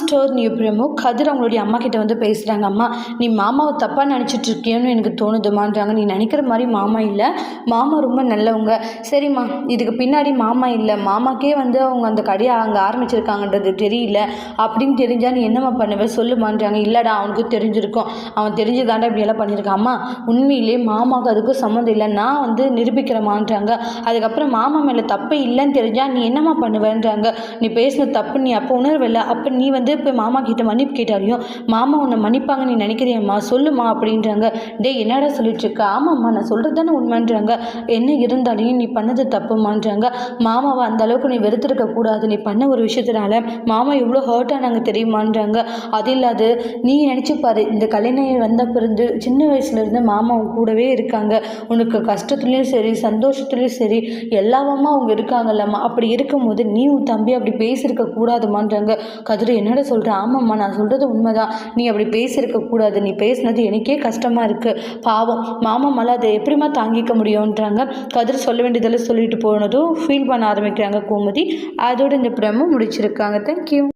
Store new promo கதிர் அவங்களுடைய அம்மா கிட்ட வந்து பேசுகிறாங்க அம்மா நீ மாமாவை தப்பாக நினச்சிட்டு இருக்கியோன்னு எனக்கு தோணுதுமான்றாங்க நீ நினைக்கிற மாதிரி மாமா இல்லை. மாமா ரொம்ப நல்லவங்க. சரிம்மா இதுக்கு பின்னாடி மாமா இல்லை. மாமாக்கே வந்து அவங்க அந்த கடையை அங்கே ஆரம்பிச்சிருக்காங்கன்றது தெரியல. அப்படின்னு தெரிஞ்சால் நீ என்னம்மா பண்ணுவ? சொல்லுமான்றாங்க இல்லைடா அவனுக்கு தெரிஞ்சிருக்கும். அவன் தெரிஞ்சுதாண்டா இப்படியெல்லாம் பண்ணியிருக்கான். அம்மா உண்மையிலே மாமாவுக்கு அதுக்கும் சம்மந்தம் இல்லை. நான் வந்து நிரூபிக்கிறமான்றாங்க அதுக்கப்புறம் மாமா மேலே தப்பு இல்லைன்னு தெரிஞ்சா நீ என்னம்மா பண்ணுவேன்றாங்க? நீ பேசின தப்பு நீ அப்போ உணர்வில்லை. அப்போ நீ வந்து இப்போ மாமா கிட்ட மன்னிப்பு கேட்டாலையும் மாமா உன்னை மன்னிப்பாங்க நீ நினைக்கிறியம்மா? சொல்லுமா அப்படின்றாங்க. டேய் என்னடா சொல்லிட்டு இருக்க? ஆமாம்மா நான் சொல்கிறது தானே உண்மைன்றாங்க. என்ன இருந்தாலையும் நீ பண்ணது தப்புமான்றாங்க. மாமாவை அந்த அளவுக்கு நீ வெறுத்திருக்க கூடாது. நீ பண்ண ஒரு விஷயத்தினால மாமா எவ்வளோ ஹர்ட் ஆனாங்க தெரியுமான்றாங்க. அது இல்லாது நீ நினச்சி பாரு இந்த கலைஞர் வந்த பிறந்து சின்ன வயசுலேருந்து மாமா கூடவே இருக்காங்க. உனக்கு கஷ்டத்துலேயும் சரி சந்தோஷத்துலேயும் சரி எல்லாமுமா அவங்க இருக்காங்கல்லம்மா. அப்படி இருக்கும்போது நீ உன் தம்பி அப்படி பேசியிருக்க கூடாதுமான்றாங்க. கதிர் என்னடா சொல்கிற ஆமாம்மா நான் சொல்கிறது உண்மைதான். நீ அப்படி பேசியிருக்க கூடாது. நீ பேசுனது எனக்கே கஷ்டமாக இருக்குது பாவம். மாமா அதை எப்படிம்மா தாங்கிக்க முடியும்ன்றாங்க. கதிர் சொல்ல வேண்டியதெல்லாம் சொல்லிட்டு போனதும் ஃபீல் பண்ண ஆரம்பிக்கிறாங்க கோமதி. அதோட இந்த பிரமும் முடிச்சிருக்காங்க. தேங்க்யூ